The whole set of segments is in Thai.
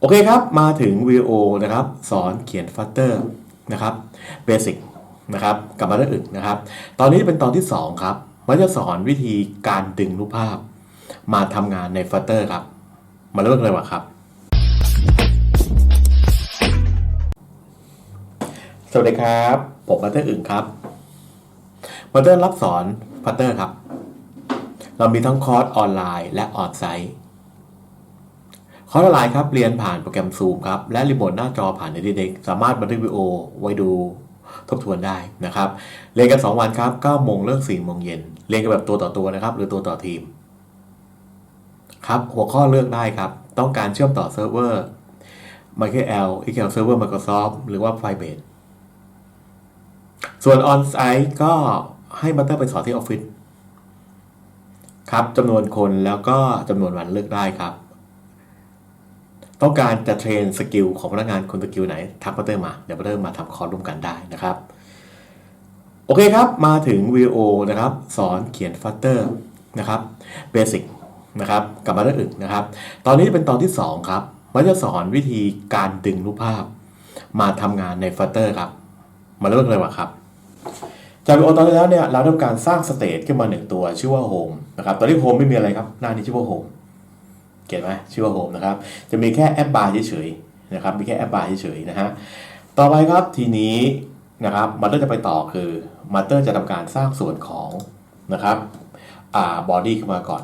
โอเคครับ มาถึงวีโอนะครับ สอนเขียนฟัตเตอร์นะครับเบสิกนะครับกับมาเตอร์อึกนะครับ ตอนนี้เป็นตอนที่ 2 ครับมันจะสอนวิธีการดึงรูปภาพ มาทำงานในฟัตเตอร์ครับ มาเริ่มกันเลยว่าครับ สวัสดีครับ ผมพัตเตอร์อึ่งครับพัตเตอร์รับสอนพัตเตอร์ครับ เรามีทั้งคอร์สออนไลน์และออนไซต์ คอร์สออนไลน์ครับเรียนผ่านโปรแกรม Zoom ครับและรีโมทหน้าจอผ่านในเด็กสามารถบันทึกวิดีโอไว้ดูทบทวนได้นะครับเรียนกัน 2 วันครับ9โมงเลิก4โมงเย็นเรียนกันแบบตัวต่อตัวนะครับ หรือตัวต่อทีมครับหัวข้อเลือกได้ครับ ต้องการเชื่อมต่อเซิร์ฟเวอร์ MySQL SQL Server Microsoft หรือว่า Firebase ส่วน On-site ก็ให้บัตเตอร์ไปสอนที่ออฟฟิศครับจำนวนคนแล้วก็จำนวนวันเลือกได้ครับ ต้องการจะเทรนสกิลของพนักงานคนสกิลไหนทักบัตเตอร์มาเดี๋ยวบัตเตอร์มาทำคอร์สร่วมกันได้นะครับ โอเคครับ มาถึงวีโอนะครับ สอนเขียนฟัตเตอร์นะครับเบสิกนะครับกับบัตเตอร์อึกนนะครับ ตอนนี้เป็นตอนที่ 2 ครับมันจะสอนวิธีการดึงรูปภาพ มาทำงานในฟัตเตอร์ครับ มาเริ่มเลยว่าครับจากวิดีโอตอนที่แล้วเนี่ยเราทำการสร้างสเตทขึ้นมาหนึ่งตัวชื่อว่าโฮมนะครับตอนนี้โฮมไม่มีอะไรครับหน้านี้ชื่อว่าโฮม เก็ตไหมชื่อว่าโฮมนะครับ จะมีแค่แอปบาร์เฉยๆนะครับ มีแค่แอปบาร์เฉยๆนะฮะ ต่อไปครับทีนี้นะครับมาเตอร์จะไปต่อคือมาเตอร์จะทำการสร้างส่วนของนะครับอ่าบอดี้ขึ้นมาก่อน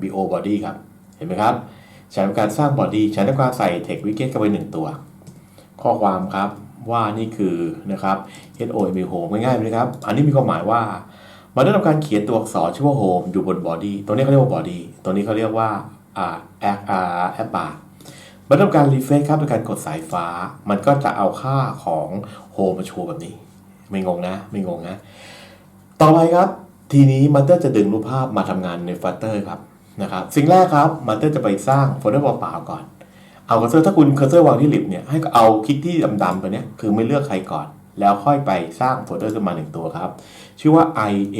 bo body ครับ เห็นไหมครับใช้ทำการสร้างบอดี้ใช้ทำการใส่ text widget เข้าไปหนึ่งตัว ข้อความครับว่านี่คือนะครับ HOM home ง่ายๆเลยครับ อันนี้มีความหมายว่ามันได้ทำการเขียนตัวอักษรชื่อว่า home อยู่บน body ตัวนี้เขาเรียกว่า body ตัวนี้เขาเรียกว่า แอ่า app อ่า app bar มันทำการรีเฟรชครับโดยการกดสายฟ้า มันก็จะเอาค่าของ home มาโชว์แบบนี้ ไม่งงนะ ไม่งงนะ ต่อไปครับ ทีนี้มันเตอร์จะดึงรูปภาพมาทำงานใน Flutter ครับนะครับ สิ่งแรกครับมันเตอร์จะไปสร้างโฟลเดอร์เปล่าๆก่อน เอาเคอร์เซอร์ถ้าคุณเคอร์เซอร์วางที่ลิฟต์เนี่ย ให้เอาคลิกที่ดำๆตัวเนี้ยคือไม่เลือกใครก่อน แล้วค่อยไปสร้างโฟลเดอร์ขึ้นมาหนึ่งตัวครับ ชื่อว่า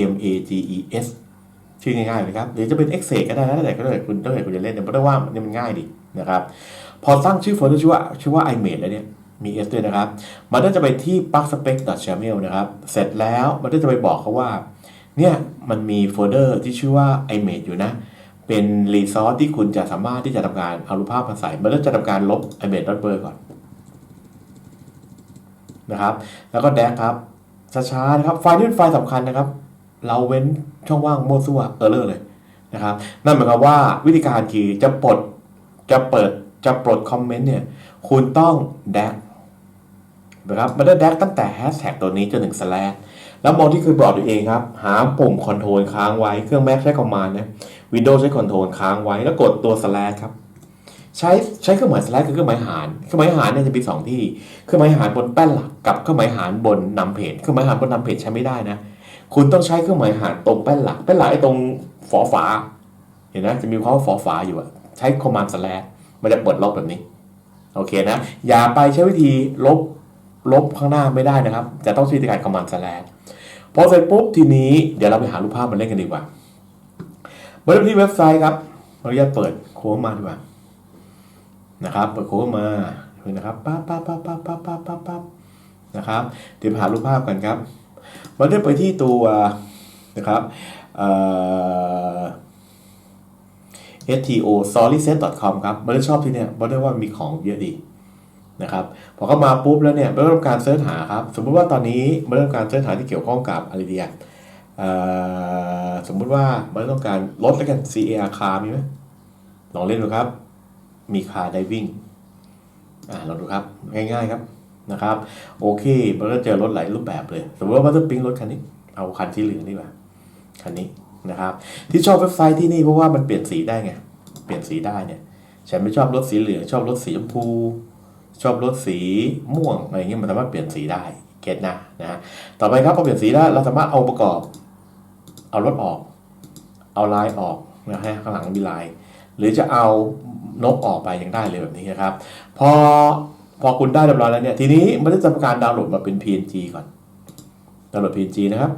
images ชื่อง่ายๆเลยครับหรือจะเป็น Excel ก็ได้นะแต่ก็ได้คุณต้องแต่คุณจะเล่นเนี่ยเพราะว่ามันมันง่ายดีนะครับพอสร้างชื่อโฟลเดอร์ชื่อว่าชื่อว่า image แล้วเนี่ยมี S ด้วยนะครับ มันก็จะไปที่ plugspec.xaml นะครับ เสร็จแล้วมันก็จะไปบอกเขาว่า เนี่ยมันมีโฟลเดอร์ที่ชื่อว่า image อยู่นะ เป็นรีซอสที่คุณจะสามารถที่จะทำการเอารูปภาพมาใส่ มันก็จะทำการลบ image b l r ก่อนนะครับ แล้วก็แดกครับช้าๆนะครับ ไฟล์นี้เป็นไฟล์สำคัญนะครับ เราเว้นช่องว่างโมวซั่วเออเลอร์เลยนะครับ นั่นหมายความว่าวิธีการคือจะปลดจะเปิดจะปลดคอมเมนต์เนี่ย คุณต้องแดกนะครับมันได้แดกตั้งแต่แฮชแท็กตัวนี้จนถึงสแลชแล้วมองที่เคยบอกตัวเองครับ หาปุ่มคอนโทรลค้างไว้ เครื่อง Mac ใช้คอมมานด์นะ Windows ใช้คอนโทรลค้างไว้ แล้วกดตัว slash ครับ ใช้ใช้เครื่องหมาย slash คือเครื่องหมายหาร เครื่องหมายหารเนี่ยจะมีสองที่ เครื่องหมายหารบนแป้นหลักกับเครื่องหมายหารบนนำเพจ เครื่องหมายหารบนนำเพจใช้ไม่ได้นะ คุณต้องใช้เครื่องหมายหารตรงแป้นหลักแป้นหลักไอ้ตรงฝอฝา เห็นไหมจะมีความว่าฝอฝาอยู่อะใช้คอมมานด์สแลชมันจะปิดล็อกแบบนี้โอเคนะ อย่าไปใช้วิธีลบลบข้างหน้าไม่ได้นะครับ จะต้องใช้วิธีการคอมมานด์สแลชพอเสร็จปุ๊บทีนี้เดี๋ยวเราไปหารูปภาพมาเล่นกันดีกว่ามาริ่มที่เว็บไซต์ครับเราจะเปิดโค้ดมาดีกว่านะครับเปิดโค้ดมาเพื่นะครับปั๊บปั๊บปั๊บปั๊บปั๊บปั๊บปั๊บนะครับเดี๋ยวไปหารูปภาพกันครับ มาเริ่มไปที่ตัวนะครับ sto storyset.com ครับมาเริ่มชอบที่เนี่ยมาเริ่มว่ามีของเยอะดีนะครับ พอเข้ามาปุ๊บแล้วเนี่ยมาเริ่มการเสิร์ชหาครับ สมมุติว่าตอนนี้มาเริ่มการเสิร์ชหาที่เกี่ยวข้องกับอะไรดีอะเอ่อสมมุติว่ามันต้องการลดแล้วกัน CAR คามีไหมลองเล่นดูครับ มีคาไดวิ่งอ่าลองดูครับ ง่ายๆครับ นะครับโอเคมันก็เจอรถหลายรูปแบบเลย สมมติว่ามันจะปิ้งรถคันนี้ เอาคันที่เหลืองดีกว่าคันนี้นะครับ ที่ชอบเว็บไซต์ที่นี่เพราะว่ามันเปลี่ยนสีได้ไงเปลี่ยนสีได้เนี่ยฉันไม่ชอบรถสีเหลืองชอบรถสีชมพู ชอบรถสีม่วงอะไรเงี้ยมันสามารถเปลี่ยนสีได้เก็ตนะนะต่อไปครับพอเปลี่ยนสีแล้วเราสามารถเอาประกอบ เอารถออก เอาลายออกนะฮะข้างหลังมีลาย หรือจะเอานกออกไปยังได้เลยแบบนี้นะครับ พอ พอคุณได้เรียบร้อยแล้วเนี่ย ทีนี้มันจะทำการดาวน์โหลดมาเป็น PNG ก่อน ดาวน์โหลด PNG นะครับ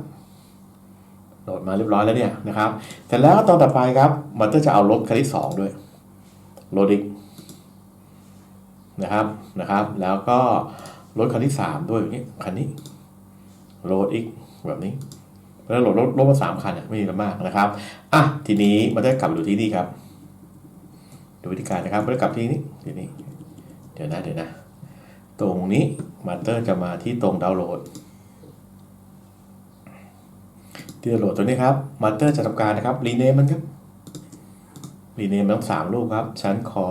โหลดมาเรียบร้อยแล้วเนี่ยนะครับเสร็จแล้วตอนต่อไปครับ มันก็จะเอารถคันที่สองด้วย โหลดอีกนะครับ นะครับ แล้วก็รถคันที่สามด้วยนี้คันนี้ โหลดอีกแบบนี้ แล้วโหลดรถรถมาสามคันอะไม่มีอะไรมากนะครับ อะ ทีนี้มาได้กลับดูที่นี่ครับ ดูวิธีการนะครับมาได้กลับที่นี่ทีนี้เดี๋ยวนะ เดี๋ยวนะ ตรงนี้มาเตอร์จะมาที่ตรงดาวน์โหลด ที่ดาวน์โหลดตัวนี้ครับมาเตอร์จะทำการนะครับรีเนมมันครับรีเนมทั้งสามรูปครับ ฉันขอ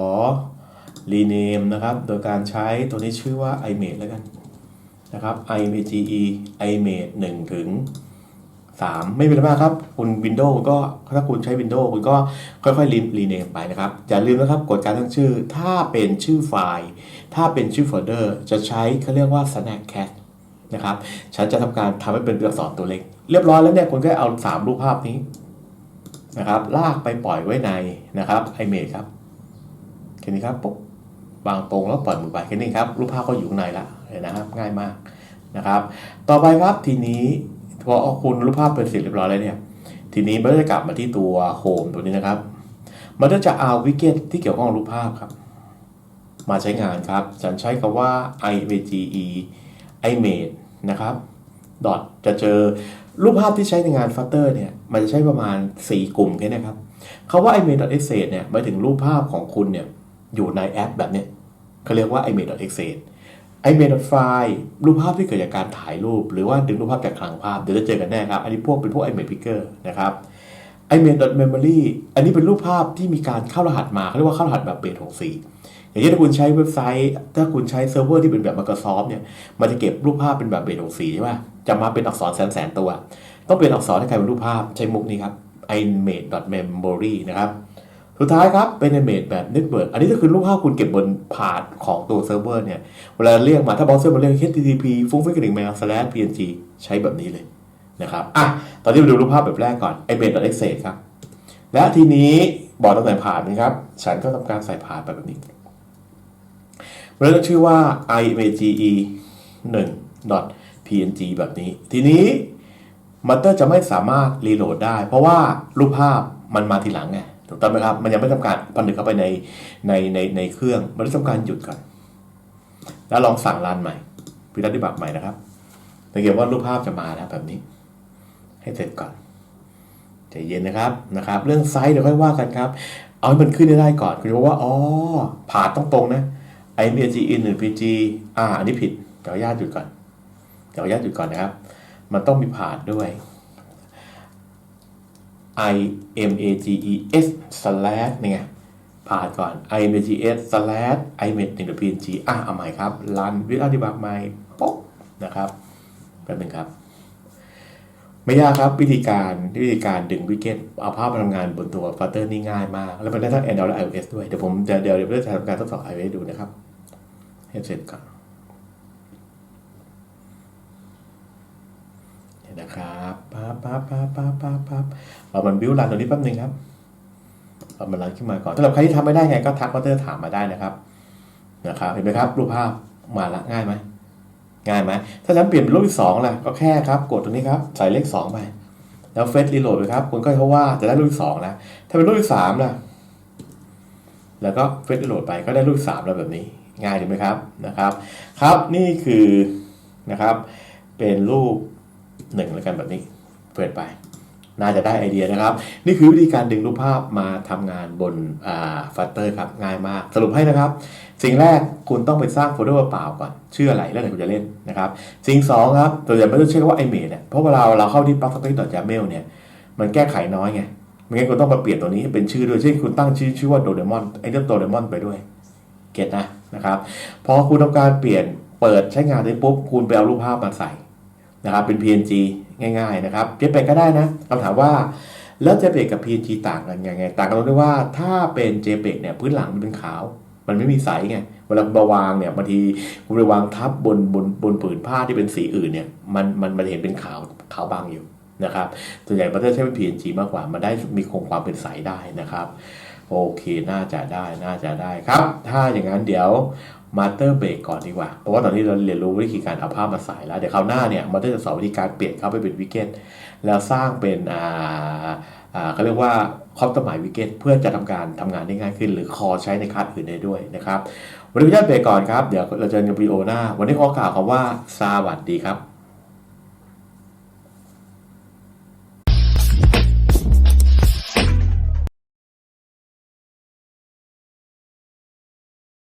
รีเนมนะครับ โดยการใช้ตัวนี้ชื่อว่า image แล้วกันนะครับ image image 1ถึง 3 ไม่เป็นไรมากครับ คุณ Windows ก็ถ้าคุณใช้ Windows คุณก็ค่อยๆรีรีเนมไปนะครับ อย่าลืมนะครับกฎการตั้งชื่อ ถ้าเป็นชื่อไฟล์ ถ้าเป็นชื่อโฟลเดอร์จะใช้เขาเรียกว่า snack cat นะครับ ฉันจะทำการทำให้เป็นตัวอักษรตัวเล็ก เรียบร้อยแล้วเนี่ยคุณก็เอา 3 รูปภาพนี้นะครับ ลากไปปล่อยไว้ในนะครับ image ครับแค่นี้ครับปุ๊บวางตรงแล้วปล่อยมือไปแค่นี้ครับ รูปภาพก็อยู่ข้างในละเห็นนะครับ ง่ายมากนะครับ ต่อไปครับทีนี้ พอคุณรูปภาพเป็นเสร็จเรียบร้อยแล้วเนี่ย ทีนี้มันจะกลับมาที่ตัวโฮมตัวนี้นะครับ มันก็จะเอาวิกเก็ตที่เกี่ยวข้องรูปภาพครับ มาใช้งานครับ ฉันใช้คำว่า image image นะครับดอทจะเจอรูปภาพที่ใช้ในงาน Flutter เนี่ย มันจะใช้ประมาณ 4 กลุ่มแค่นี้ครับคาว่า image.exit เนี่ยหมายถึงรูปภาพของคุณเนี่ยอยู่ในแอปแบบเนี้ยเขาเรียกว่า image.exit image.file รูปภาพที่เกิดจากการถ่ายรูป หรือว่าดึงรูปภาพจากคลังภาพ เดี๋ยวจะเจอกันแน่ครับ อันนี้พวกเป็นพวก image picker นะครับ image.memory อันนี้เป็นรูปภาพที่มีการเข้ารหัสมาเขาเรียกว่าเข้ารหัสแบบเบส64อย่างเช่นถ้าคุณใช้เว็บไซต์ ถ้าคุณใช้เซิร์ฟเวอร์ที่เป็นแบบ Microsoft เนี่ย มันจะเก็บรูปภาพเป็นแบบเบส64ใช่ป่ะจะมาเป็นอักษรแสนแสนตัว ต้องเป็นอักษรให้กลายเป็นรูปภาพใช้มุกนี้ครับ image.memory นะครับ สุดท้ายครับเป็น image แบบ network อันนี้ก็คือรูปภาพคุณเก็บบนพาร์ทของตัวเซิร์ฟเวอร์เนี่ย เวลาเรียกมาถ้าเบราว์เซอร์มาเรียก http ฟุ้งฟิ้งกระดิ่งแมว slash png ใช้แบบนี้เลยนะครับอะตอนนี้มาดูรูปภาพแบบแรกก่อน image.exit ครับ และทีนี้บอกตำแหน่งผ่านนะครับ ฉันก็ทำการใส่ผ่านไปแบบนี้เรียกชื่อว่า image 1 png แบบนี้ ทีนี้มัตเตอร์จะไม่สามารถรีโหลดได้ เพราะว่ารูปภาพมันมาทีหลังไง ถูกต้องไหมครับ มันยังไม่ทำการผนึกเข้าไปในในในในเครื่อง มันต้องทำการหยุดก่อน แล้วลองสั่งรันใหม่พิรัติบัตใหม่นะครับสังเกตว่ารูปภาพจะมาแล้วแบบนี้ ให้เสร็จก่อนใจเย็นนะครับนะครับ เรื่องไซส์เดี๋ยวค่อยว่ากันครับ เอาให้มันขึ้นได้ก่อนคุณบอกว่าอ๋อผ่าต้องตรงนะ IMG in หรือ PG อ่าอันนี้ผิดเดี๋ยวญาตหยุดก่อนเดี๋ยวญาตหยุดก่อนนะครับ มันต้องมีผ่านด้วย I M A G E S slash เนี่ยผ่านก่อน I M A G S slash I M A G 1 P N G อะเอาใหม่ครับ รันวิธีอธิบายใหม่ป๊อกนะครับแป๊บนึงครับ ไม่ยากครับวิธีการวิธีการดึงวิกเก็ตเอาภาพมาทำงานบนตัว Flutter นี่ง่ายมาก แล้วมันได้ทั้ง Android และ iOS ด้วย เดี๋ยวผมเดี๋ยวเดี๋ยวเดี๋ยวจะทำการทดสอบ iOS ดูนะครับ ให้เสร็จก่อนเดี๋ยว นะครับปั๊บปั๊บปั๊บปั๊บปั๊บปั๊บเรามันบิวรันตัวนี้แป๊บนึงครับเรามันรันขึ้นมาก่อนสำหรับใครที่ทำไม่ได้ไงก็ทัก Flutter ถามมาได้นะครับนะครับ เห็นไหมครับ รูปภาพมาละง่ายไหมง่ายไหมถ้าฉันเปลี่ยนเป็นรูปที่สองล่ะก็แค่ครับกดตรงนี้ครับใส่เลขสองไปแล้วเฟซรีโหลดไปครับคุณก็เพราะว่าจะได้รูปที่สองนะถ้าเป็นรูปที่สามล่ะแล้วก็เฟซรีโหลดไปก็ได้รูปที่สามแล้วแบบนี้ ง่ายถูกไหมครับนะครับ ครับนี่คือนะครับเป็นรูป หนึ่งแล้วกันแบบนี้เปิดไป น่าจะได้ไอเดียนะครับ นี่คือวิธีการดึงรูปภาพมาทำงานบนฟัตเตอร์ครับง่ายมาก สรุปให้นะครับ สิ่งแรกคุณต้องไปสร้างโฟลเดอร์เปล่าก่อนชื่ออะไรแล้วไหนคุณจะเล่นนะครับสิ่งสองครับตัวอย่างไม่ต้องเชื่อว่าไอเมดเนี่ยเพราะเวลาเราเข้าที่ p l u g s p a c e j a m a i l เนี่ยมันแก้ไขน้อยไงไม่งั้นคุณต้องมาเปลี่ยนตัวนี้ให้เป็นชื่อด้วยเช่นคุณตั้งชื่อชื่อว่าโดเรมอนไอเรื่องโดเรมอนไปด้วยเก็ตนะนะครับพอคุณทำการเปลี่ยนเปิดใช้งานได้ปุ๊บคุณไปเอารูปภาพมาใส่ นะครับเป็น PNG ง่าย ๆ นะครับเจเปก็ได้นะคำถามว่าแล้ว JPEG กับ PNG ต่างกันยังไง ต่างกันตรงที่ว่าถ้าเป็น JPEG เนี่ยพื้นหลังมันเป็นขาว มันไม่มีไซส์ไงเวลาเราวางเนี่ยบางทีคุณไปวางทับบนบนบนผืนผ้าที่เป็นสีอื่นเนี่ยมันมันมันเห็นเป็นขาวขาวบางอยู่นะครับส่วนใหญ่ประเทศใช้เป็น PNG มากกว่ามันได้มีคงความเป็นใสได้นะครับ โอเคน่าจะได้น่าจะได้ครับ ถ้าอย่างนั้นเดี๋ยว มาสเตอร์เบรกก่อนดีกว่า เพราะว่าตอนนี้เราเรียนรู้วิธีการเอาภาพมาใส่แล้ว เดี๋ยวคราวหน้าเนี่ยมาสเตอร์จะสอนวิธีการเปลี่ยนเข้าไปเป็นวิกเก็ตแล้วสร้างเป็นอ่าอ่าเขาเรียกว่าครอบตัวหมายวิกเก็ตเพื่อจะทำการทำงานได้ง่ายขึ้น หรือคอใช้ในคัสอื่นได้ด้วยนะครับวันนี้พี่ชาติเบรกก่อนครับ เดี๋ยวเราเจอกันในวิดีโอหน้า วันนี้ขอกล่าวคำว่าสวัสดีครับ